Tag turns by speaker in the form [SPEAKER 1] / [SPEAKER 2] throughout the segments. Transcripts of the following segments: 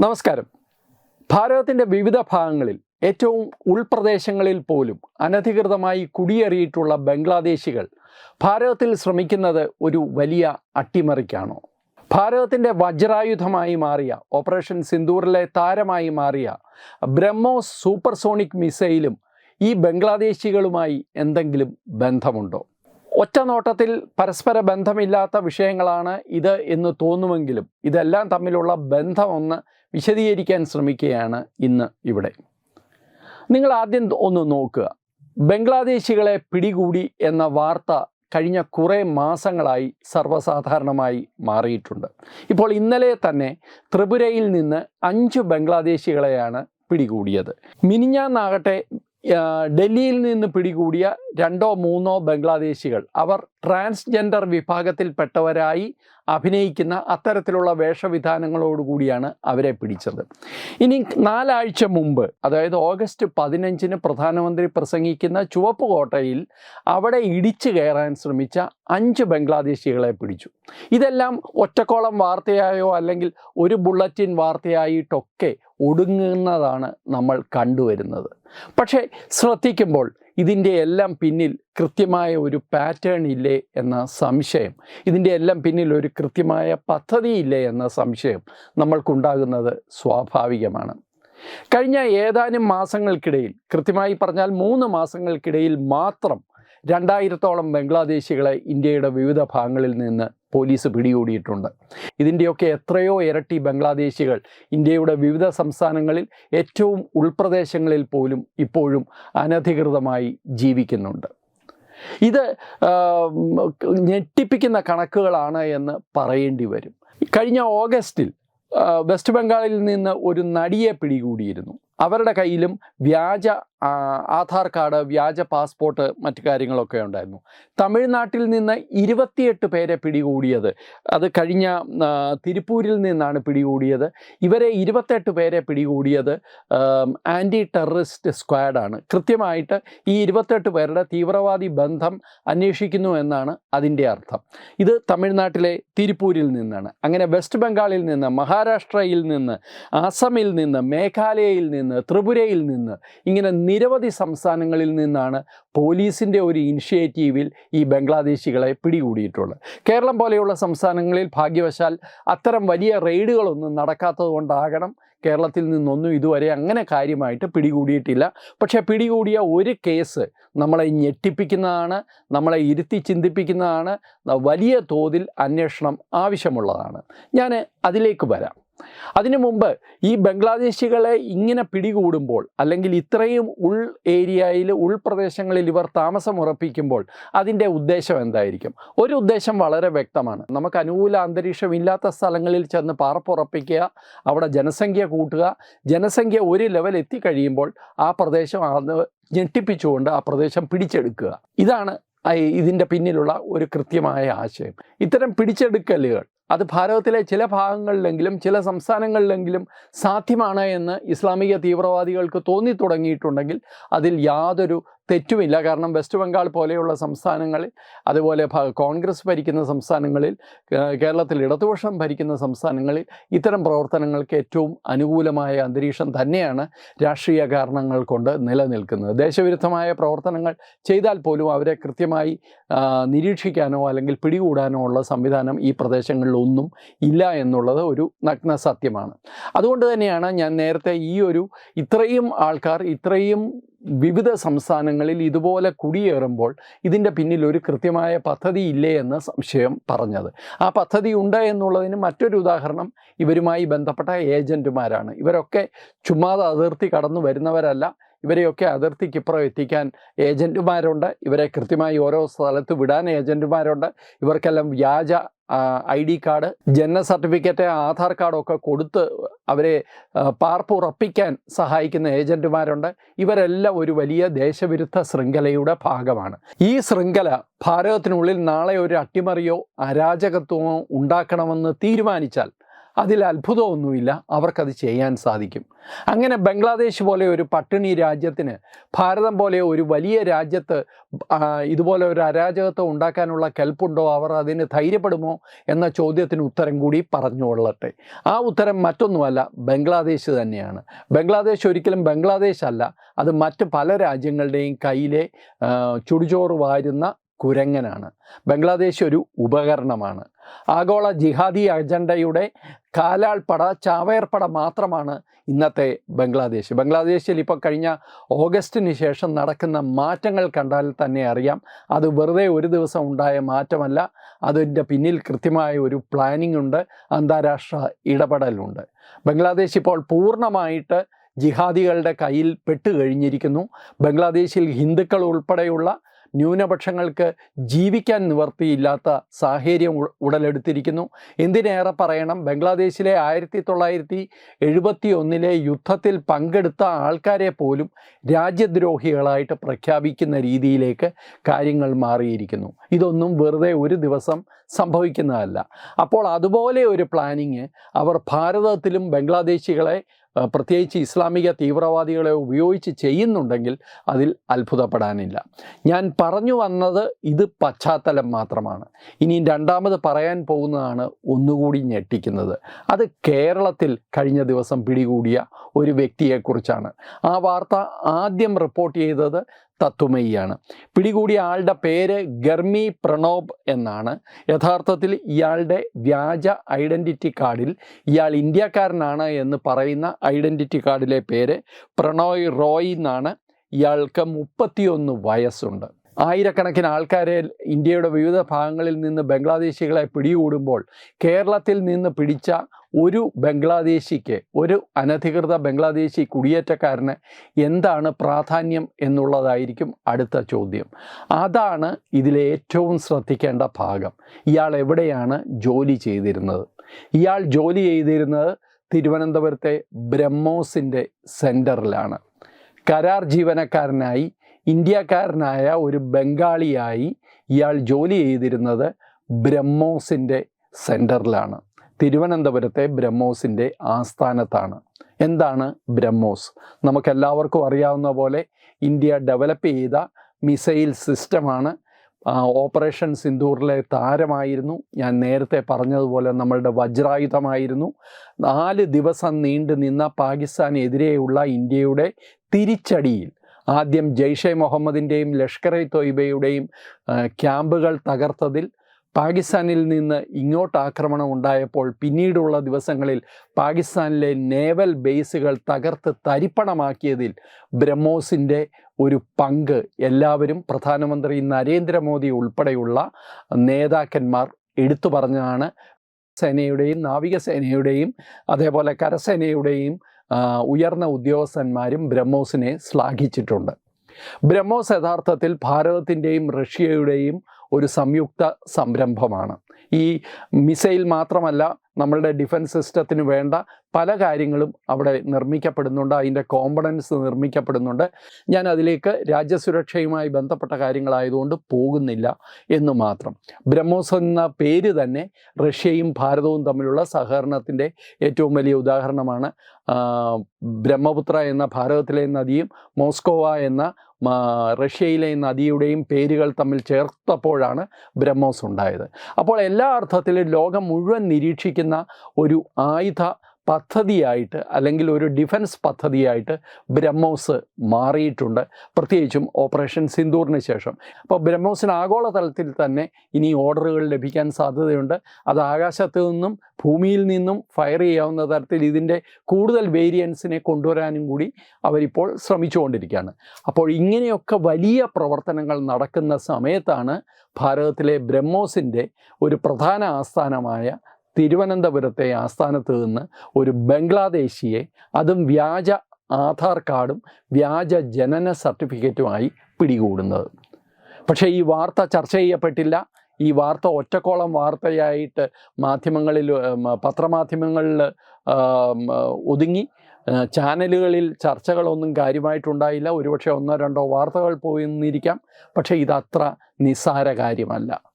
[SPEAKER 1] നമസ്കാരം. ഭാരതത്തിന്റെ വിവിധ ഭാഗങ്ങളിൽ ഏറ്റവും ഉൾപ്രദേശങ്ങളിൽ പോലും അനധികൃതമായി കുടിയേറിയിട്ടുള്ള ബംഗ്ലാദേശികൾ ഭാരതത്തിൽ ശ്രമിക്കുന്നത് ഒരു വലിയ അട്ടിമറിക്കാണോ? ഭാരതത്തിന്റെ വജ്രായുധമായി മാറിയ ഓപ്പറേഷൻ സിന്ദൂറിലെ താരമായി മാറിയ ബ്രഹ്മോസ് സൂപ്പർസോണിക് മിസൈലും ഈ ബംഗ്ലാദേശികളുമായി എന്തെങ്കിലും ബന്ധമുണ്ടോ? ഒറ്റ നോട്ടത്തിൽ പരസ്പര ബന്ധമില്ലാത്ത വിഷയങ്ങളാണ് ഇത് എന്ന് തോന്നുമെങ്കിലും ഇതെല്ലാം തമ്മിലുള്ള ബന്ധം ഒന്ന് വിശദീകരിക്കാൻ ശ്രമിക്കുകയാണ് ഇന്ന് ഇവിടെ. നിങ്ങൾ ആദ്യം ഒന്ന് നോക്കുക. ബംഗ്ലാദേശികളെ പിടികൂടി എന്ന വാർത്ത കഴിഞ്ഞ കുറേ മാസങ്ങളായി സർവസാധാരണമായി മാറിയിട്ടുണ്ട്. ഇപ്പോൾ ഇന്നലെ തന്നെ ത്രിപുരയിൽ നിന്ന് അഞ്ച് ബംഗ്ലാദേശികളെയാണ് പിടികൂടിയത്. മിനിഞ്ഞാന്നാകട്ടെ ഡൽഹിയിൽ നിന്ന് പിടികൂടിയ രണ്ടോ മൂന്നോ ബംഗ്ലാദേശികൾ അവർ ട്രാൻസ്ജെൻഡർ വിഭാഗത്തിൽപ്പെട്ടവരായി അഭിനയിക്കുന്ന അത്തരത്തിലുള്ള വേഷവിധാനങ്ങളോടുകൂടിയാണ് അവരെ പിടിച്ചത്. ഇനി നാലാഴ്ച മുമ്പ് അതായത് ഓഗസ്റ്റ് പതിനഞ്ചിന് പ്രധാനമന്ത്രി പ്രസംഗിക്കുന്ന ചുവപ്പ് കോട്ടയിൽ അവിടെ ഇടിച്ചു കയറാൻ ശ്രമിച്ച അഞ്ച് ബംഗ്ലാദേശികളെ പിടിച്ചു. ഇതെല്ലാം ഒറ്റക്കോളം വാർത്തയായോ അല്ലെങ്കിൽ ഒരു ബുള്ളറ്റിൻ വാർത്തയായിട്ടൊക്കെ ഒടുങ്ങുന്നതാണ് നമ്മൾ കണ്ടുവരുന്നത്. പക്ഷേ ശ്രദ്ധിക്കുമ്പോൾ ഇതിന്റെ എല്ലാം പിന്നിൽ കൃത്യമായ ഒരു പാറ്റേൺ ഇല്ലേ എന്ന സംശയം. ഇതിന്റെ എല്ലാം പിന്നിൽ ഒരു കൃത്യമായ പദ്ധതി ഇല്ലേ എന്ന സംശയം നമ്മൾക്കുണ്ടാകുന്നത് സ്വാഭാവികമാണ്. കഴിഞ്ഞ ഏതാനും മാസങ്ങൾക്കിടയിൽ കൃത്യമായി പറഞ്ഞാൽ മൂന്ന് മാസങ്ങൾക്കിടയിൽ മാത്രം രണ്ടായിരത്തോളം ബംഗ്ലാദേശികളെ ഇന്ത്യയുടെ വിവിധ ഭാഗങ്ങളിൽ നിന്ന് പോലീസ് പിടികൂടിയിട്ടുണ്ട്. ഇതിന്റെയൊക്കെ എത്രയോ ഇരട്ടി ബംഗ്ലാദേശികൾ ഇന്ത്യയുടെ വിവിധ സംസ്ഥാനങ്ങളിൽ ഏറ്റവും ഉൾപ്രദേശങ്ങളിൽ പോലും ഇപ്പോഴും അനധികൃതമായി ജീവിക്കുന്നുണ്ട്. ഇത് ഞെട്ടിപ്പിക്കുന്ന കണക്കുകളാണ് എന്ന് പറയേണ്ടി വരും. കഴിഞ്ഞ ഓഗസ്റ്റിൽ വെസ്റ്റ് ബംഗാളിൽ നിന്ന് ഒരു നടിയെ പിടികൂടിയിരുന്നു. അവരുടെ കയ്യിലും വ്യാജ ആധാർ കാർഡ് വ്യാജ പാസ്പോർട്ട് മറ്റു കാര്യങ്ങളൊക്കെ ഉണ്ടായിരുന്നു. തമിഴ്നാട്ടിൽ നിന്ന് ഇരുപത്തിയെട്ട് പേരെ പിടികൂടിയത്. അത് കഴിഞ്ഞ തിരുപ്പൂരിൽ നിന്നാണ് പിടികൂടിയത്. ഇവരെ ഇരുപത്തെട്ട് പേരെ പിടികൂടിയത് ആന്റി ടെററിസ്റ്റ് സ്ക്വാഡാണ്. കൃത്യമായിട്ട് ഈ ഇരുപത്തെട്ട് പേരുടെ തീവ്രവാദി ബന്ധം അന്വേഷിക്കുന്നു എന്നാണ് അതിന്റെ അർത്ഥം. ഇത് തമിഴ്നാട്ടിലെ തിരുപ്പൂരിൽ നിന്നാണ്. അങ്ങനെ വെസ്റ്റ് ബംഗാളിൽ നിന്ന് മഹാരാഷ്ട്രയിൽ നിന്ന് അസമിൽ നിന്ന് മേഘാലയയിൽ നിന്ന് ത്രിപുരയിൽ നിന്ന് ഇങ്ങനെ നിരവധി സംസ്ഥാനങ്ങളിൽ നിന്നാണ് പോലീസിന്റെ ഒരു ഇനിഷ്യേറ്റീവിൽ ഈ ബംഗ്ലാദേശികളെ പിടികൂടിയിട്ടുള്ളത്. കേരളം പോലെയുള്ള സംസ്ഥാനങ്ങളിൽ ഭാഗ്യവശാൽ അത്തരം വലിയ റെയ്ഡുകളൊന്നും നടക്കാത്തത് കേരളത്തിൽ നിന്നൊന്നും ഇതുവരെ അങ്ങനെ കാര്യമായിട്ട് പിടികൂടിയിട്ടില്ല. പക്ഷേ പിടികൂടിയ ഒരു കേസ് നമ്മളെ ഞെട്ടിപ്പിക്കുന്നതാണ് നമ്മളെ ഇരുത്തി ചിന്തിപ്പിക്കുന്നതാണ് വലിയ തോതിൽ അന്വേഷണം ആവശ്യമുള്ളതാണ്. ഞാൻ അതിലേക്ക് വരാം. അതിനു മുമ്പ് ഈ ബംഗ്ലാദേശികളെ ഇങ്ങനെ പിടികൂടുമ്പോൾ അല്ലെങ്കിൽ ഇത്രയും ഉൾ ഏരിയയിൽ ഉൾപ്രദേശങ്ങളിൽ ഇവർ താമസം ഉറപ്പിക്കുമ്പോൾ അതിന്റെ ഉദ്ദേശം എന്തായിരിക്കും? ഒരു ഉദ്ദേശം വളരെ വ്യക്തമാണ്. നമുക്ക് അനുകൂല അന്തരീക്ഷം ഇല്ലാത്ത സ്ഥലങ്ങളിൽ ചെന്ന് പാർപ്പുറപ്പിക്കുക അവിടെ ജനസംഖ്യ കൂട്ടുക ജനസംഖ്യ ഒരു ലെവൽ എത്തിക്കഴിയുമ്പോൾ ആ പ്രദേശം ഞെട്ടിപ്പിച്ചുകൊണ്ട് ആ പ്രദേശം പിടിച്ചെടുക്കുക. ഇതാണ് ഇതിന്റെ പിന്നിലുള്ള ഒരു കൃത്യമായ ആശയം. ഇത്തരം പിടിച്ചെടുക്കലുകൾ അത് ഭാരതത്തിലെ ചില ഭാഗങ്ങളിലെങ്കിലും ചില സംസ്ഥാനങ്ങളിലെങ്കിലും സാധ്യമാണ് എന്ന് ഇസ്ലാമിക തീവ്രവാദികൾക്ക് തോന്നി തുടങ്ങിയിട്ടുണ്ടെങ്കിൽ അതിൽ യാതൊരു തെറ്റുമില്ല. കാരണം വെസ്റ്റ് ബംഗാൾ പോലെയുള്ള സംസ്ഥാനങ്ങളിൽ അതുപോലെ കോൺഗ്രസ് ഭരിക്കുന്ന സംസ്ഥാനങ്ങളിൽ കേരളത്തിൽ ഇടതുപക്ഷം ഭരിക്കുന്ന സംസ്ഥാനങ്ങളിൽ ഇത്തരം പ്രവർത്തനങ്ങൾക്ക് ഏറ്റവും അനുകൂലമായ അന്തരീക്ഷം തന്നെയാണ് രാഷ്ട്രീയ കാരണങ്ങൾ കൊണ്ട് നിലനിൽക്കുന്നത്. ദേശവിരുദ്ധമായ പ്രവർത്തനങ്ങൾ ചെയ്താൽ പോലും അവരെ കൃത്യമായി നിരീക്ഷിക്കാനോ അല്ലെങ്കിൽ പിടികൂടാനോ ഉള്ള സംവിധാനം ഈ പ്രദേശങ്ങളിലൊന്നും ഇല്ല എന്നുള്ളത് ഒരു നഗ്ന സത്യമാണ്. അതുകൊണ്ട് തന്നെയാണ് ഞാൻ നേരത്തെ ഈ ഒരു ഇത്രയും ആൾക്കാർ ഇത്രയും വിവിധ സംസ്ഥാനങ്ങളിൽ ഇതുപോലെ കുടിയേറുമ്പോൾ ഇതിന്റെ പിന്നിൽ ഒരു കൃത്യമായ പദ്ധതി ഇല്ലേ എന്ന് സംശയം പറഞ്ഞത്. ആ പദ്ധതി ഉണ്ട് എന്നുള്ളതിന് മറ്റൊരു ഉദാഹരണം ഇവരുമായി ബന്ധപ്പെട്ട ഏജന്റുമാരാണ് ഇവരൊക്കെ ചുമ്മാതെ അതിർത്തി കടന്നു വരുന്നവരല്ല. ഇവരെയൊക്കെ അതിർത്തിക്കിപ്പുറം എത്തിക്കാൻ ഏജന്റുമാരുണ്ട് ഇവരെ കൃത്യമായി ഓരോ സ്ഥലത്ത് വിടാൻ ഏജന്റുമാരുണ്ട് ഇവർക്കെല്ലാം വ്യാജ ഐ ഡി കാർഡ് ജനന സർട്ടിഫിക്കറ്റ് ആധാർ കാർഡൊക്കെ കൊടുത്ത് അവരെ പാർപ്പുറപ്പിക്കാൻ സഹായിക്കുന്ന ഏജന്റുമാരുണ്ട് ഇവരെല്ലാം ഒരു വലിയ ദേശവിരുദ്ധ ശൃംഖലയുടെ ഭാഗമാണ്. ഈ ശൃംഖല ഭാരതത്തിനുള്ളിൽ നാളെ ഒരു അട്ടിമറിയോ അരാജകത്വമോ ഉണ്ടാക്കണമെന്ന് തീരുമാനിച്ചാൽ അതിൽ അത്ഭുതമൊന്നുമില്ല. അവർക്കത് ചെയ്യാൻ സാധിക്കും. അങ്ങനെ ബംഗ്ലാദേശ് പോലെ ഒരു പട്ടിണി രാജ്യത്തിന് ഭാരതം പോലെ ഒരു വലിയ രാജ്യത്ത് ഇതുപോലെ ഒരു അരാജകത്വം ഉണ്ടാക്കാനുള്ള കെൽപ്പുണ്ടോ? അവർ അതിന് ധൈര്യപ്പെടുമോ? എന്ന ചോദ്യത്തിന് ഉത്തരം കൂടി പറഞ്ഞുകൊള്ളട്ടെ ആ ഉത്തരം മറ്റൊന്നുമല്ല ബംഗ്ലാദേശ് തന്നെയാണ്. ബംഗ്ലാദേശ് ഒരിക്കലും ബംഗ്ലാദേശ് അല്ല. അത് മറ്റ് പല രാജ്യങ്ങളുടെയും കയ്യിലെ ചുടുചോറ് വാരുന്ന കുരങ്ങനാണ്. ബംഗ്ലാദേശ് ഒരു ഉപകരണമാണ്. ആഗോള ജിഹാദി അജണ്ടയുടെ കാലാൾപ്പട ചാവേർപ്പട മാത്രമാണ് ഇന്നത്തെ ബംഗ്ലാദേശ്. ബംഗ്ലാദേശിൽ ഇപ്പോൾ കഴിഞ്ഞ ഓഗസ്റ്റിന് ശേഷം നടക്കുന്ന മാറ്റങ്ങൾ കണ്ടാൽ തന്നെ അറിയാം. അത് വെറുതെ ഒരു ദിവസം ഉണ്ടായ മാറ്റമല്ല. അതിന്റെ പിന്നിൽ കൃത്യമായ ഒരു പ്ലാനിംഗ് ഉണ്ട്. അന്താരാഷ്ട്ര ഇടപെടലുണ്ട്. ബംഗ്ലാദേശ് ഇപ്പോൾ പൂർണമായിട്ട് ജിഹാദികളുടെ കയ്യിൽ പെട്ടുകഴിഞ്ഞിരിക്കുന്നു. ബംഗ്ലാദേശിൽ ഹിന്ദുക്കൾ ഉൾപ്പെടെയുള്ള ന്യൂനപക്ഷങ്ങൾക്ക് ജീവിക്കാൻ നിവർത്തിയില്ലാത്ത സാഹചര്യം ഉടലെടുത്തിരിക്കുന്നു. എന്തിനേറെ പറയണം? ബംഗ്ലാദേശിലെ ആയിരത്തി തൊള്ളായിരത്തി എഴുപത്തി ഒന്നിലെ യുദ്ധത്തിൽ പങ്കെടുത്ത ആൾക്കാരെ പോലും രാജ്യദ്രോഹികളായിട്ട് പ്രഖ്യാപിക്കുന്ന രീതിയിലേക്ക് കാര്യങ്ങൾ മാറിയിരിക്കുന്നു. ഇതൊന്നും വെറുതെ ഒരു ദിവസം സംഭവിക്കുന്നതല്ല. അപ്പോൾ അതുപോലെ ഒരു പ്ലാനിങ് അവർ ഭാരതത്തിലും ബംഗ്ലാദേശികളെ പ്രത്യേകിച്ച് ഇസ്ലാമിക തീവ്രവാദികളെ ഉപയോഗിച്ച് ചെയ്യുന്നുണ്ടെങ്കിൽ അതിൽ അത്ഭുതപ്പെടാനില്ല. ഞാൻ പറഞ്ഞു വന്നത് ഇത് പശ്ചാത്തലം മാത്രമാണ്. ഇനി രണ്ടാമത് പറയാൻ പോകുന്നതാണ് ഒന്നുകൂടി ഞെട്ടിക്കുന്നത്. അത് കേരളത്തിൽ കഴിഞ്ഞ ദിവസം പിടികൂടിയ ഒരു വ്യക്തിയെക്കുറിച്ചാണ്. ആ വാർത്ത ആദ്യം റിപ്പോർട്ട് ചെയ്തത് തത്തുമയിയാണ് പിടികൂടിയ ആളുടെ പേര് ഗർമി പ്രണോബ് എന്നാണ്. യഥാർത്ഥത്തിൽ ഇയാളുടെ വ്യാജ ഐഡന്റിറ്റി കാർഡിൽ ഇയാൾ ഇന്ത്യക്കാരനാണ് എന്ന് പറയുന്ന ഐഡന്റിറ്റി കാർഡിലെ പേര് പ്രണോയ് റോയ് എന്നാണ്. ഇയാൾക്ക് മുപ്പത്തിയൊന്ന് വയസ്സുണ്ട്. ആയിരക്കണക്കിന് ആൾക്കാരെ ഇന്ത്യയുടെ വിവിധ ഭാഗങ്ങളിൽ നിന്ന് ബംഗ്ലാദേശികളെ പിടികൂടുമ്പോൾ കേരളത്തിൽ നിന്ന് പിടിച്ച ഒരു ബംഗ്ലാദേശിക്ക് ഒരു അനധികൃത ബംഗ്ലാദേശി കുടിയേറ്റക്കാരന് എന്താണ് പ്രാധാന്യം എന്നുള്ളതായിരിക്കും അടുത്ത ചോദ്യം. അതാണ് ഇതിലെ ഏറ്റവും ശ്രദ്ധിക്കേണ്ട ഭാഗം. ഇയാൾ എവിടെയാണ് ജോലി ചെയ്തിരുന്നത്? ഇയാൾ ജോലി ചെയ്തിരുന്നത് തിരുവനന്തപുരത്തെ ബ്രഹ്മോസിന്റെ സെന്ററിലാണ് കരാർ ജീവനക്കാരനായി ഇന്ത്യക്കാരനായ ഒരു ബംഗാളിയായി ഇയാൾ ജോലി ചെയ്തിരുന്നത് ബ്രഹ്മോസിന്റെ സെന്ററിലാണ്. തിരുവനന്തപുരത്തെ ബ്രഹ്മോസിന്റെ ആസ്ഥാനത്താണ്. എന്താണ് ബ്രഹ്മോസ്? നമുക്കെല്ലാവർക്കും അറിയാവുന്ന പോലെ ഇന്ത്യ ഡെവലപ്പ് ചെയ്ത മിസൈൽ സിസ്റ്റമാണ്. ഓപ്പറേഷൻ സിന്ദൂറിലെ താരമായിരുന്നു. ഞാൻ നേരത്തെ പറഞ്ഞതുപോലെ നമ്മളുടെ വജ്രായുധമായിരുന്നു. നാല് ദിവസം നീണ്ടു നിന്ന പാകിസ്ഥാനെതിരെയുള്ള ഇന്ത്യയുടെ തിരിച്ചടിയിൽ ആദ്യം ജെയ്ഷെ മുഹമ്മദിന്റെയും ലഷ്കർ ഇ തൊയ്ബയുടെയും ക്യാമ്പുകൾ തകർത്തതിൽ പാകിസ്ഥാനിൽ നിന്ന് ഇങ്ങോട്ട് ആക്രമണം ഉണ്ടായപ്പോൾ പിന്നീടുള്ള ദിവസങ്ങളിൽ പാകിസ്ഥാനിലെ നേവൽ ബേസുകൾ തകർത്ത് തരിപ്പണമാക്കിയതിൽ ബ്രഹ്മോസിന്റെ ഒരു പങ്ക് എല്ലാവരും പ്രധാനമന്ത്രി നരേന്ദ്രമോദി ഉൾപ്പെടെയുള്ള നേതാക്കന്മാർ എടുത്തു പറഞ്ഞതാണ്. സേനയുടെയും നാവികസേനയുടെയും അതേപോലെ കരസേനയുടെയും ഉയർന്ന ഉദ്യോഗസ്ഥന്മാരും ബ്രഹ്മോസിനെ ശ്ലാഘിച്ചിട്ടുണ്ട്. ബ്രഹ്മോസ് യഥാർത്ഥത്തിൽ ഭാരതത്തിന്റെയും റഷ്യയുടെയും ഒരു സംയുക്ത സംരംഭമാണ്. ഈ മിസൈൽ മാത്രമല്ല നമ്മളുടെ ഡിഫൻസ് സിസ്റ്റത്തിന് വേണ്ട പല കാര്യങ്ങളും അവിടെ നിർമ്മിക്കപ്പെടുന്നുണ്ട്. അതിന്റെ കോമ്പണൻസ് നിർമ്മിക്കപ്പെടുന്നുണ്ട്. ഞാൻ അതിലേക്ക് രാജ്യസുരക്ഷയുമായി ബന്ധപ്പെട്ട കാര്യങ്ങളായതുകൊണ്ട് പോകുന്നില്ല എന്ന് മാത്രം. ബ്രഹ്മോസ് എന്ന പേര് തന്നെ റഷ്യയും ഭാരതവും തമ്മിലുള്ള സഹകരണത്തിന്റെ ഏറ്റവും വലിയ ഉദാഹരണമാണ്. ബ്രഹ്മപുത്ര എന്ന ഭാരതത്തിലെ നദിയും മോസ്കോവ എന്ന ആ, റഷ്യയിലെ നദിയുടെയും പേരുകൾ തമ്മിൽ ചേർത്തപ്പോഴാണ് ബ്രഹ്മോസ് ഉണ്ടായത്. അപ്പോൾ എല്ലാ അർത്ഥത്തിലും ലോകം മുഴുവൻ നിരീക്ഷിക്കുന്ന ഒരു ആയുധ പദ്ധതിയായിട്ട് അല്ലെങ്കിൽ ഒരു ഡിഫൻസ് പദ്ധതിയായിട്ട് ബ്രഹ്മോസ് മാറിയിട്ടുണ്ട്. പ്രത്യേകിച്ചും ഓപ്പറേഷൻ സിന്ദൂറിന് ശേഷം. അപ്പോൾ ബ്രഹ്മോസിന് ആഗോളതലത്തിൽ തന്നെ ഇനി ഓർഡറുകൾ ലഭിക്കാൻ സാധ്യതയുണ്ട്. അത് ആകാശത്ത് നിന്നും ഭൂമിയിൽ നിന്നും ഫയർ ചെയ്യാവുന്ന തരത്തിൽ ഇതിന്റെ കൂടുതൽ വേരിയൻസിനെ കൊണ്ടുവരാനും കൂടി അവരിപ്പോൾ ശ്രമിച്ചുകൊണ്ടിരിക്കുകയാണ്. അപ്പോൾ ഇങ്ങനെയൊക്കെ വലിയ പ്രവർത്തനങ്ങൾ നടക്കുന്ന സമയത്താണ് ഭാരതത്തിലെ ബ്രഹ്മോസിന്റെ ഒരു പ്രധാന ആസ്ഥാനമായ തിരുവനന്തപുരത്തെ ആസ്ഥാനത്ത് നിന്ന് ഒരു ബംഗ്ലാദേശിയെ അതും വ്യാജ ആധാർ കാർഡും വ്യാജ ജനന സർട്ടിഫിക്കറ്റുമായി പിടികൂടുന്നത്. പക്ഷേ ഈ വാർത്ത ചർച്ച ചെയ്യപ്പെട്ടില്ല. ഈ വാർത്ത ഒറ്റക്കോളം വാർത്തയായിട്ട് മാധ്യമങ്ങളിൽ പത്രമാധ്യമങ്ങളിൽ ഒതുങ്ങി. ചാനലുകളിൽ ചർച്ചകളൊന്നും കാര്യമായിട്ടുണ്ടായില്ല. ഒരുപക്ഷെ ഒന്നോ രണ്ടോ വാർത്തകൾ പോയിരിക്കാം പക്ഷേ ഇതത്ര നിസ്സാര കാര്യമല്ല.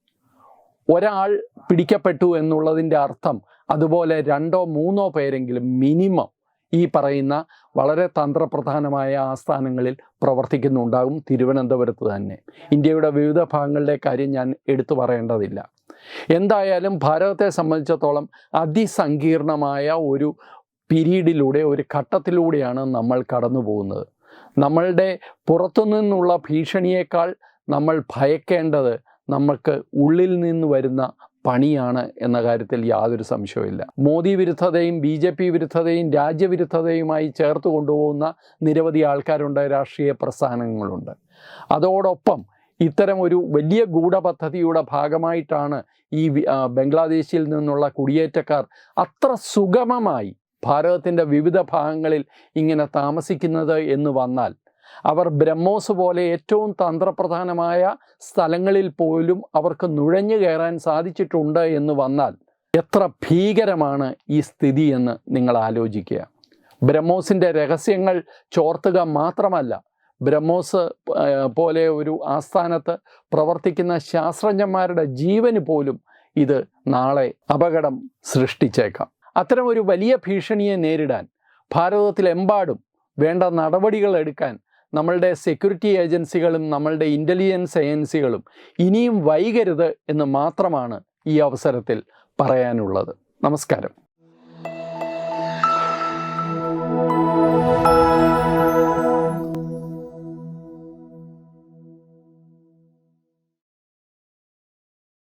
[SPEAKER 1] ഒരാൾ പിടിക്കപ്പെട്ടു എന്നുള്ളതിന്റെ അർത്ഥം അതുപോലെ രണ്ടോ മൂന്നോ പേരെങ്കിലും മിനിമം ഈ പറയുന്ന വളരെ തന്ത്രപ്രധാനമായ ആസ്ഥാനങ്ങളിൽ പ്രവർത്തിക്കുന്നുണ്ടാകും തിരുവനന്തപുരത്ത് തന്നെ. ഇന്ത്യയുടെ വിവിധ ഭാഗങ്ങളുടെ കാര്യം ഞാൻ എടുത്തു പറയേണ്ടതില്ല. എന്തായാലും ഭാരതത്തെ സംബന്ധിച്ചിടത്തോളം അതിസങ്കീർണമായ ഒരു പീരീഡിലൂടെ ഒരു ഘട്ടത്തിലൂടെയാണ് നമ്മൾ കടന്നു പോകുന്നത്. നമ്മളുടെ പുറത്തുനിന്നുള്ള ഭീഷണിയേക്കാൾ നമ്മൾ ഭയക്കേണ്ടത് നമുക്ക് ഉള്ളിൽ നിന്ന് വരുന്ന പണിയാണ് എന്ന കാര്യത്തിൽ യാതൊരു സംശയവുമില്ല. മോദി വിരുദ്ധതയും ബി ജെ പി വിരുദ്ധതയും രാജ്യവിരുദ്ധതയുമായി ചേർത്ത് കൊണ്ടുപോകുന്ന നിരവധി ആൾക്കാരുണ്ട് രാഷ്ട്രീയ പ്രസ്ഥാനങ്ങളുണ്ട്. അതോടൊപ്പം ഇത്തരം ഒരു വലിയ ഗൂഢപദ്ധതിയുടെ ഭാഗമായിട്ടാണ് ഈ ബംഗ്ലാദേശിൽ നിന്നുള്ള കുടിയേറ്റക്കാർ അത്ര സുഗമമായി ഭാരതത്തിന്റെ വിവിധ ഭാഗങ്ങളിൽ ഇങ്ങനെ താമസിക്കുന്നത് എന്ന് വന്നാൽ അവർ ബ്രഹ്മോസ് പോലെ ഏറ്റവും തന്ത്രപ്രധാനമായ സ്ഥലങ്ങളിൽ പോലും അവർക്ക് നുഴഞ്ഞു കയറാൻ സാധിച്ചിട്ടുണ്ട് എന്ന് വന്നാൽ എത്ര ഭീകരമാണ് ഈ സ്ഥിതി എന്ന് നിങ്ങൾ ആലോചിക്കുക. ബ്രഹ്മോസിന്റെ രഹസ്യങ്ങൾ ചോർത്തുക മാത്രമല്ല ബ്രഹ്മോസ് പോലെ ഒരു ആസ്ഥാനത്ത് പ്രവർത്തിക്കുന്ന ശാസ്ത്രജ്ഞന്മാരുടെ ജീവന് പോലും ഇത് നാളെ അപകടം സൃഷ്ടിച്ചേക്കാം. അത്തരം ഒരു വലിയ ഭീഷണിയെ നേരിടാൻ ഭാരതത്തിലെമ്പാടും വേണ്ട നടപടികൾ എടുക്കാൻ നമ്മളുടെ സെക്യൂരിറ്റി ഏജൻസികളും നമ്മളുടെ ഇന്റലിജൻസ് ഏജൻസികളും ഇനിയും വൈകരുത് എന്ന് മാത്രമാണ് ഈ അവസരത്തിൽ പറയാനുള്ളത്. നമസ്കാരം.